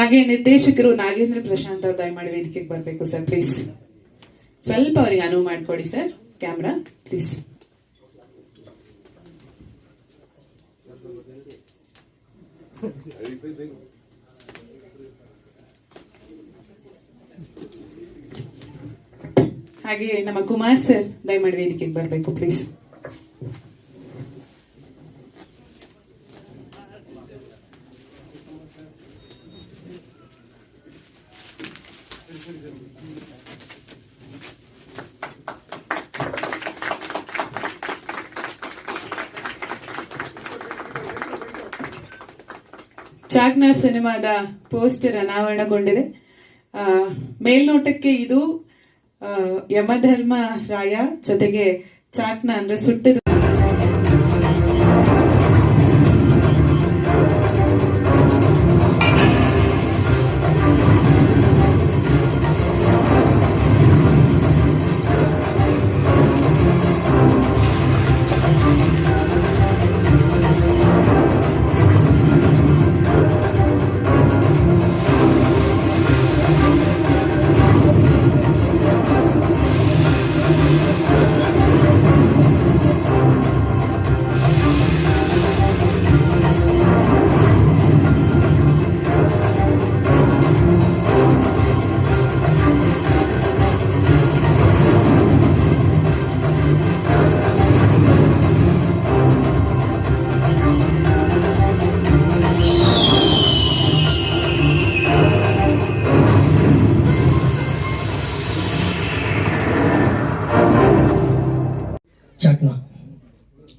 ಹಾಗೆ ನಿರ್ದೇಶಕರು ನಾಗೇಂದ್ರ ಪ್ರಶಾಂತ್ ಅವ್ರು ದಯಮಾಡಿ ವೇದಿಕೆಗೆ ಬರಬೇಕು ಸರ್ ಪ್ಲೀಸ್ ಸ್ವಲ್ಪ ಅವರಿಗೆ ಅನುವು ಮಾಡಿಕೊಡಿ ಸರ್ ಕ್ಯಾಮ್ರಾ ಪ್ಲೀಸ್ ಹಾಗೆ ನಮ್ಮ ಕುಮಾರ್ ಸರ್ ದಯಮಾಡಿ ವೇದಿಕೆಗೆ ಬರಬೇಕು ಪ್ಲೀಸ್ ಚಾಕ್ನ ಸಿನಿಮಾದ ಪೋಸ್ಟರ್ ಅನಾವರಣಗೊಂಡಿದೆ. ಮೇಲ್ನೋಟಕ್ಕೆ ಇದು ಯಮಧರ್ಮ ರಾಯ ಜೊತೆಗೆ ಚಾಕ್ನ ಅಂದ್ರೆ ಸುಟ್ಟಿದ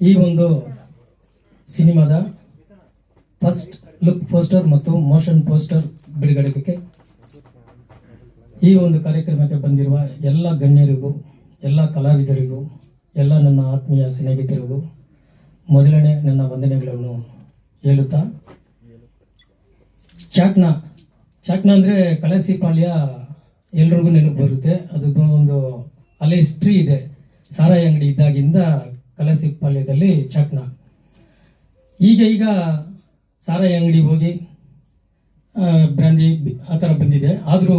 ಈ ಒಂದು ಸಿನಿಮಾದ ಫಸ್ಟ್ ಲುಕ್ ಪೋಸ್ಟರ್ ಮತ್ತು ಮೋಷನ್ ಪೋಸ್ಟರ್ ಬಿಡುಗಡೆಗೆ ಈ ಒಂದು ಕಾರ್ಯಕ್ರಮಕ್ಕೆ ಬಂದಿರುವ ಎಲ್ಲ ಗಣ್ಯರಿಗೂ, ಎಲ್ಲ ಕಲಾವಿದರಿಗೂ, ಎಲ್ಲ ನನ್ನ ಆತ್ಮೀಯ ಸ್ನೇಹಿತರಿಗೂ ಮೊದಲನೇ ನನ್ನ ವಂದನೆಗಳನ್ನು ಹೇಳುತ್ತಾ, ಚಾಕ್ನ ಚಾಕ್ನ ಅಂದರೆ ಕಳಸಿ ಪಾಳ್ಯ ಎಲ್ರಿಗೂ ನೆನಪು ಬರುತ್ತೆ. ಅದು ಒಂದು ಅಲೆ ಹಿಸ್ಟ್ರಿ ಇದೆ. ಸಾರಾಯಿ ಅಂಗಡಿ ಇದ್ದಾಗಿಂದ ಕಲಸಿ ಪಾಳ್ಯದಲ್ಲಿ ಚಾಕ್ನ ಈಗ ಈಗ ಸಾರಾಯಿ ಅಂಗಡಿ ಹೋಗಿ ಬ್ರಾಂದಿ ಆ ಥರ ಬಂದಿದೆ. ಆದರೂ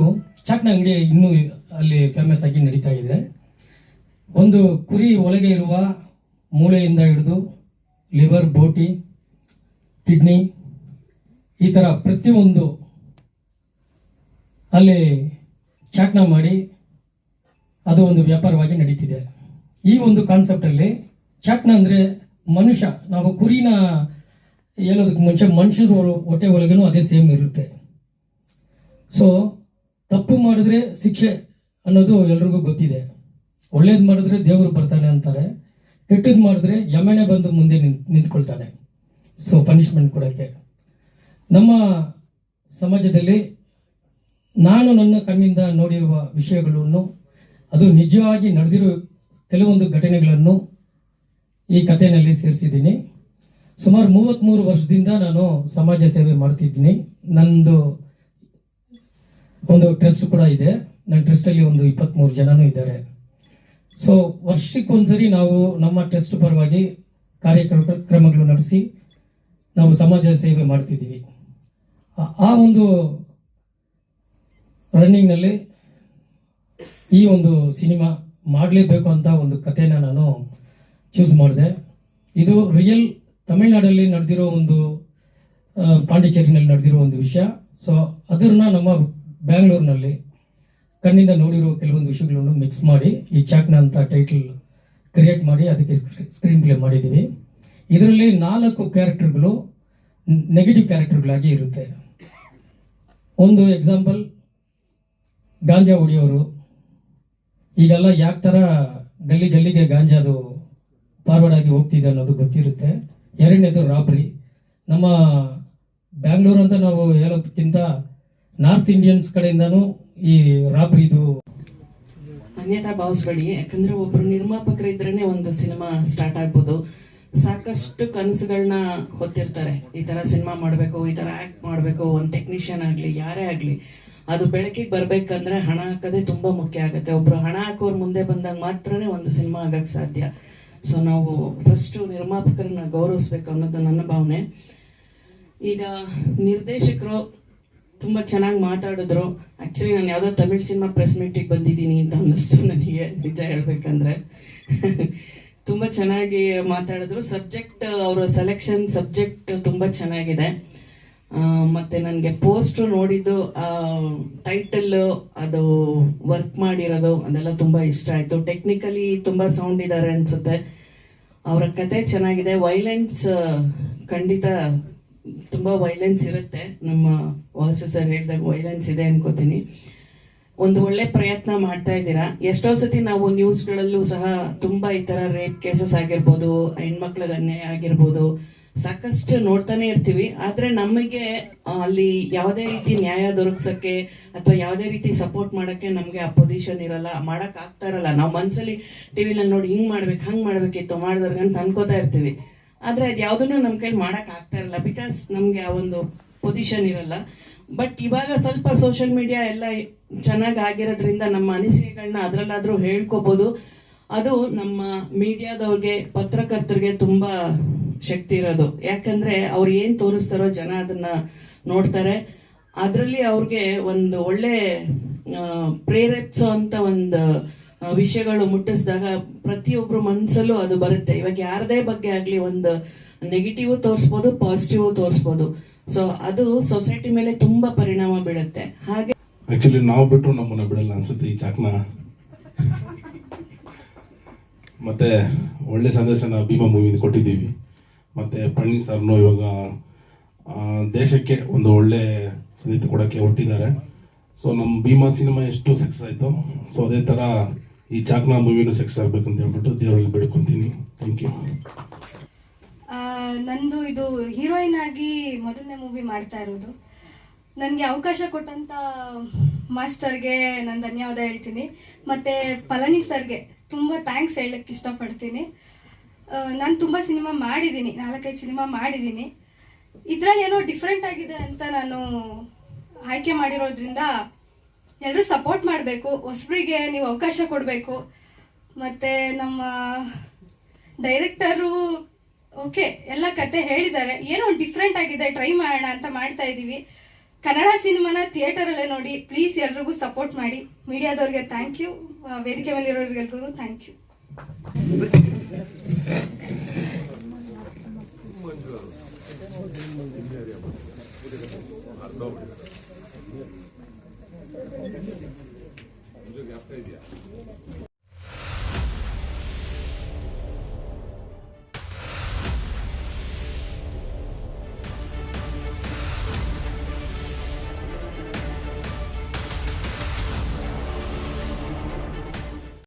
ಚಾಕ್ನ ಅಂಗಡಿ ಇನ್ನೂ ಅಲ್ಲಿ ಫೇಮಸ್ ಆಗಿ ನಡೀತಾ ಇದೆ. ಒಂದು ಕುರಿ ಒಳಗೆ ಇರುವ ಮೂಳೆಯಿಂದ ಹಿಡಿದು ಲಿವರ್, ಬೋಟಿ, ಕಿಡ್ನಿ, ಈ ಥರ ಪ್ರತಿಯೊಂದು ಅಲ್ಲಿ ಚಾಟ್ನ ಮಾಡಿ ಅದು ಒಂದು ವ್ಯಾಪಾರವಾಗಿ ನಡೀತಿದೆ. ಈ ಒಂದು ಕಾನ್ಸೆಪ್ಟಲ್ಲಿ ಚಾಟ್ನ ಅಂದರೆ ಮನುಷ್ಯ. ನಾವು ಕುರಿನ ಹೇಳೋದಕ್ಕೆ ಮುಂಚೆ ಮನುಷ್ಯರ ಹೊಟ್ಟೆ ಒಳಗೇನು ಅದೇ ಸೇಮ್ ಇರುತ್ತೆ. ಸೊ ತಪ್ಪು ಮಾಡಿದ್ರೆ ಶಿಕ್ಷೆ ಅನ್ನೋದು ಎಲ್ರಿಗೂ ಗೊತ್ತಿದೆ. ಒಳ್ಳೇದು ಮಾಡಿದ್ರೆ ದೇವರು ಬರ್ತಾನೆ ಅಂತಾರೆ. ಕೆಟ್ಟದ್ದು ಮಾಡಿದ್ರೆ ಯಮನೆ ಬಂದು ಮುಂದೆ ನಿಂತ್, ನಿಂತ್ಕೊಳ್ತಾನೆ. ಸೊ ಪನಿಷ್ಮೆಂಟ್ ಕೊಡೋಕ್ಕೆ. ನಮ್ಮ ಸಮಾಜದಲ್ಲಿ ನಾನು ನನ್ನ ಕಣ್ಣಿಂದ ನೋಡಿರುವ ವಿಷಯಗಳನ್ನು, ಅದು ನಿಜವಾಗಿ ನಡೆದಿರೋ ಕೆಲವೊಂದು ಘಟನೆಗಳನ್ನು ಈ ಕಥೆಯಲ್ಲಿ ಸೇರಿಸಿದ್ದೀನಿ. ಸುಮಾರು ಮೂವತ್ತ್ಮೂರು ವರ್ಷದಿಂದ ನಾನು ಸಮಾಜ ಸೇವೆ ಮಾಡ್ತಿದ್ದೀನಿ. ನಂದು ಒಂದು ಟ್ರಸ್ಟ್ ಕೂಡ ಇದೆ. ನನ್ನ ಟ್ರಸ್ಟಲ್ಲಿ ಒಂದು ಇಪ್ಪತ್ತ್ಮೂರು ಜನನೂ ಇದ್ದಾರೆ. ಸೊ ವರ್ಷಕ್ಕೊಂದ್ಸರಿ ನಾವು ನಮ್ಮ ಟ್ರಸ್ಟ್ ಪರವಾಗಿ ಕಾರ್ಯಕ್ರಮಗಳು ಕ್ರಮಗಳು ನಡೆಸಿ ನಾವು ಸಮಾಜ ಸೇವೆ ಮಾಡ್ತಿದ್ದೀವಿ. ಆ ಒಂದು ರನ್ನಿಂಗ್ನಲ್ಲಿ ಈ ಒಂದು ಸಿನಿಮಾ ಮಾಡಲೇಬೇಕು ಅಂತ ಒಂದು ಕಥೆನ ನಾನು ಚೂಸ್ ಮಾಡಿದೆ. ಇದು ರಿಯಲ್ ತಮಿಳ್ನಾಡಲ್ಲಿ ನಡೆದಿರೋ ಒಂದು ಪಾಂಡಿಚೇರಿನಲ್ಲಿ ನಡೆದಿರೋ ಒಂದು ವಿಷಯ. ಸೊ ಅದನ್ನ ನಮ್ಮ ಬ್ಯಾಂಗ್ಳೂರಿನಲ್ಲಿ ಕಣ್ಣಿಂದ ನೋಡಿರೋ ಕೆಲವೊಂದು ವಿಷಯಗಳನ್ನು ಮಿಕ್ಸ್ ಮಾಡಿ, ಈ ಚಾಕ್ನ ಅಂತ ಟೈಟಲ್ ಕ್ರಿಯೇಟ್ ಮಾಡಿ, ಅದಕ್ಕೆ ಸ್ಕ್ರೀನ್ ಪ್ಲೇ ಮಾಡಿದ್ದೀವಿ. ಇದರಲ್ಲಿ ನಾಲ್ಕು ಕ್ಯಾರೆಕ್ಟರ್ಗಳು ನೆಗೆಟಿವ್ ಕ್ಯಾರೆಕ್ಟರ್ಗಳಾಗಿ ಇರುತ್ತೆ. ಒಂದು ಎಕ್ಸಾಂಪಲ್ ಗಾಂಜಾ ಹೊಡಿಯೋರು. ಈಗೆಲ್ಲ ಯಾಕೆ ಥರ ಗಲ್ಲಿ ಗಲ್ಲಿಗೆ ಗಾಂಜಾದು ಫಾರ್ವರ್ಡ್ ಆಗಿ ಹೋಗ್ತಿದೆ ಅನ್ನೋದು ಗೊತ್ತಿರುತ್ತೆ. ಎರಡನೇದು ರಾಬ್ರಿ. ನಮ್ಮ ಬ್ಯಾಂಗ್ಳೂರು ಅಂತ ನಾವು ಹೇಳೋದಕ್ಕಿಂತ ನಾರ್ತ್ ಇಂಡಿಯನ್ಸ್ ಕಡೆಯಿಂದನೂ ಈ ರಾಬ್ರಿದು ಅನ್ಯತಾ ಭಾವಿಸ್ಬೇಡಿ ಯಾಕಂದ್ರೆ ಒಬ್ರು ನಿರ್ಮಾಪಕರಿದ್ರೇನೆ ಒಂದು ಸಿನಿಮಾ ಸ್ಟಾರ್ಟ್ ಆಗ್ಬೋದು. ಸಾಕಷ್ಟು ಕನಸುಗಳನ್ನ ಹೊತ್ತಿರ್ತಾರೆ. ಈ ತರ ಸಿನಿಮಾ ಮಾಡಬೇಕು, ಈ ತರ ಆಕ್ಟ್ ಮಾಡಬೇಕು, ಒಂದು ಟೆಕ್ನಿಷಿಯನ್ ಆಗಲಿ, ಯಾರೇ ಆಗಲಿ. ಅದು ಬೆಳಕಿಗೆ ಬರ್ಬೇಕಂದ್ರೆ ಹಣ ಹಾಕೋದೇ ತುಂಬಾ ಮುಖ್ಯ ಆಗುತ್ತೆ. ಒಬ್ರು ಹಣ ಹಾಕೋರ್ ಮುಂದೆ ಬಂದಾಗ ಮಾತ್ರನೇ ಒಂದು ಸಿನಿಮಾ ಆಗಕ್ಕೆ ಸಾಧ್ಯ. ಸೊ ನಾವು ಫಸ್ಟ್ ನಿರ್ಮಾಪಕರನ್ನ ಗೌರವಿಸ್ಬೇಕು ಅನ್ನೋದು ನನ್ನ ಭಾವನೆ. ಈಗ ನಿರ್ದೇಶಕರು ತುಂಬ ಚೆನ್ನಾಗಿ ಮಾತಾಡಿದ್ರು. ಆ್ಯಕ್ಚುಲಿ ನಾನು ಯಾವುದೋ ತಮಿಳ್ ಸಿನಿಮಾ ಪ್ರೆಸ್ ಮೀಟಿಗೆ ಬಂದಿದ್ದೀನಿ ಅಂತ ಅನ್ನಿಸ್ತು ನನಗೆ, ನಿಜ ಹೇಳ್ಬೇಕಂದ್ರೆ. ತುಂಬ ಚೆನ್ನಾಗಿ ಮಾತಾಡಿದ್ರು. ಸಬ್ಜೆಕ್ಟ್ ಅವರ ಸೆಲೆಕ್ಷನ್ ಸಬ್ಜೆಕ್ಟ್ ತುಂಬ ಚೆನ್ನಾಗಿದೆ. ಮತ್ತೆ ನನಗೆ ಪೋಸ್ಟ್ ನೋಡಿದ್ದು ಟೈಟಲ್ ಅದು ವರ್ಕ್ ಮಾಡಿರೋದು, ಅದೆಲ್ಲ ತುಂಬ ಇಷ್ಟ ಆಯಿತು. ಟೆಕ್ನಿಕಲಿ ತುಂಬ ಸೌಂಡ್ ಇದ್ದಾರೆ ಅನ್ಸುತ್ತೆ. ಅವರ ಕತೆ ಚೆನ್ನಾಗಿದೆ. ವೈಲೆನ್ಸ್ ಖಂಡಿತ ತುಂಬ ವೈಲೆನ್ಸ್ ಇರುತ್ತೆ. ನಮ್ಮ ವಾಸು ಸರ್ ಹೇಳಿದಾಗ ವೈಲೆನ್ಸ್ ಇದೆ ಅನ್ಕೋತೀನಿ. ಒಂದು ಒಳ್ಳೆ ಪ್ರಯತ್ನ ಮಾಡ್ತಾ ಇದ್ದೀರಾ? ಎಷ್ಟೋ ಸತಿ ನಾವು ನ್ಯೂಸ್ಗಳಲ್ಲೂ ಸಹ ತುಂಬ ಈ ಥರ ರೇಪ್ ಕೇಸಸ್ ಆಗಿರ್ಬೋದು, ಹೆಣ್ಮಕ್ಳಿಗೆ ಅನ್ಯಾಯ ಆಗಿರ್ಬೋದು ಸಾಕಷ್ಟು ನೋಡ್ತಾನೆ ಇರ್ತೀವಿ. ಆದ್ರೆ ನಮಗೆ ಅಲ್ಲಿ ಯಾವುದೇ ರೀತಿ ನ್ಯಾಯ ದೊರಕ್ಸಕ್ಕೆ ಅಥವಾ ಯಾವುದೇ ರೀತಿ ಸಪೋರ್ಟ್ ಮಾಡಕ್ಕೆ ನಮಗೆ ಆ ಪೊಸಿಷನ್ ಇರಲ್ಲ. ಮಾಡಕ್ ಆಗ್ತಾ ಇರಲ್ಲ. ನಾವು ಮನ್ಸಲ್ಲಿ ಟಿವಿಲಲ್ಲಿ ನೋಡಿ ಹಿಂಗ್ ಮಾಡ್ಬೇಕು, ಹಂಗೆ ಮಾಡ್ಬೇಕಿತ್ತು, ಮಾಡಿದವ್ರಿಗೆ ಅಂತ ಅನ್ಕೋತಾ ಇರ್ತೀವಿ. ಆದ್ರೆ ಅದು ಯಾವುದನ್ನು ನಮ್ಮ ಕೈಲಿ ಮಾಡಕ್ ಆಗ್ತಾ ಇರಲ್ಲ. ಬಿಕಾಸ್ ನಮಗೆ ಆ ಒಂದು ಪೊಸಿಷನ್ ಇರಲ್ಲ. ಬಟ್ ಇವಾಗ ಸ್ವಲ್ಪ ಸೋಷಿಯಲ್ ಮೀಡಿಯಾ ಎಲ್ಲ ಚೆನ್ನಾಗಿ ಆಗಿರೋದ್ರಿಂದ ನಮ್ಮ ಅನಿಸಿಕೆಗಳನ್ನ ಅದರಲ್ಲಾದರೂ ಹೇಳ್ಕೋಬಹುದು ಅದು ನಮ್ಮ ಮೀಡಿಯಾದವ್ರಿಗೆ ಪತ್ರಕರ್ತರಿಗೆ ತುಂಬಾ ಶಕ್ತಿ ಇರೋದು. ಯಾಕಂದ್ರೆ ಅವ್ರು ಏನ್ ತೋರಿಸ್ತಾರೋ ಜನ ಅದನ್ನ ನೋಡ್ತಾರೆ. ಅದರಲ್ಲಿ ಅವ್ರಿಗೆ ಒಂದು ಒಳ್ಳೆ ಆ, ಪ್ರೇರೇಪಿಸೋ ಅಂತ ಒಂದು ವಿಷಯಗಳು ಮುಟ್ಟಿಸಿದಾಗ ಪ್ರತಿಯೊಬ್ರು ಮನಸ್ಸಲ್ಲೂ ಅದು ಬರುತ್ತೆ. ಇವಾಗ ಯಾರದೇ ಬಗ್ಗೆ ಆಗಲಿ ಒಂದು ನೆಗೆಟಿವ್ ತೋರಿಸ್ಬೋದು ಪಾಸಿಟಿವ್ ತೋರಿಸ್ಬೋದು. ಸೊ ಅದು ಸೊಸೈಟಿ ಮೇಲೆ ತುಂಬಾ ಪರಿಣಾಮ ಬೀಳುತ್ತೆ. ಹಾಗೆ ಆಕ್ಚುಲಿ ನಾವು ಬಿಟ್ಟರು ನಮ್ಮನ್ನ ಬಿಡಲ್ಲ ಅನ್ಸುತ್ತೆ ಈ ಚಾಕ್ನ. ಮತ್ತೆ ಒಳ್ಳೆ ಸಂದೇಶನ ಭೀಮಾ ಮೂವಿಯಿಂದ ಕೊಟ್ಟಿದ್ದೀವಿ. ಮತ್ತೆ ಪಳನಿ ಸರ್ನು ಇವಾಗ ದೇಶಕ್ಕೆ ಒಂದು ಒಳ್ಳೆ ಸಂಗೀತ ಕೊಡೋಕ್ಕೆ ಹೊಟ್ಟಿದ್ದಾರೆ ಸೊ ನಮ್ಮ ಭೀಮಾ ಸಿನಿಮಾ ಎಷ್ಟು ಸಕ್ಸಸ್ ಆಯಿತು ಸೊ ಅದೇ ಥರ ಈ ಚಾಕ್ನಾ ಮೂವಿನೂ ಸಕ್ಸಸ್ ಆಗಬೇಕು ಅಂತ ಹೇಳ್ಬಿಟ್ಟು ದೇವರಲ್ಲಿ ಬೇಡ್ಕೊತೀನಿ. ಥ್ಯಾಂಕ್ ಯು ನಂದು ಇದು ಹೀರೋಯಿನ್ ಆಗಿ ಮೊದಲನೇ ಮೂವಿ ಮಾಡ್ತಾ ಇರೋದು. ನನಗೆ ಅವಕಾಶ ಕೊಟ್ಟಂತ ಮಾಸ್ಟರ್ಗೆ ನಾನು ಧನ್ಯವಾದ ಹೇಳ್ತೀನಿ. ಮತ್ತೆ ಪಳನಿ ಸರ್ಗೆ ತುಂಬ ಥ್ಯಾಂಕ್ಸ್ ಹೇಳಕ್ಕೆ ಇಷ್ಟಪಡ್ತೀನಿ. ನಾನು ತುಂಬ ಸಿನಿಮಾ ಮಾಡಿದ್ದೀನಿ, ನಾಲ್ಕೈದು ಸಿನಿಮಾ ಮಾಡಿದ್ದೀನಿ. ಇದ್ರಲ್ಲಿ ಏನೋ ಡಿಫ್ರೆಂಟ್ ಆಗಿದೆ ಅಂತ ನಾನು ಆಯ್ಕೆ ಮಾಡಿರೋದ್ರಿಂದ ಎಲ್ಲರೂ ಸಪೋರ್ಟ್ ಮಾಡಬೇಕು, ಹೊಸಬರಿಗೆ ನೀವು ಅವಕಾಶ ಕೊಡಬೇಕು. ಮತ್ತು ನಮ್ಮ ಡೈರೆಕ್ಟರು ಓಕೆ ಎಲ್ಲ ಕತೆ ಹೇಳಿದ್ದಾರೆ. ಏನೋ ಡಿಫ್ರೆಂಟ್ ಆಗಿದೆ ಟ್ರೈ ಮಾಡೋಣ ಅಂತ ಮಾಡ್ತಾ ಇದ್ದೀವಿ ಕನ್ನಡ ಸಿನಿಮಾನ ಥಿಯೇಟರಲ್ಲೇ ನೋಡಿ ಪ್ಲೀಸ್ ಎಲ್ರಿಗೂ ಸಪೋರ್ಟ್ ಮಾಡಿ. ಮೀಡಿಯಾದವ್ರಿಗೆ ಥ್ಯಾಂಕ್ ಯು ವೇದಿಕೆ ಮೇಲಿರೋರಿಗೆಲ್ರಿಗೂ ಥ್ಯಾಂಕ್ ಯು 무조건 앞에 비야.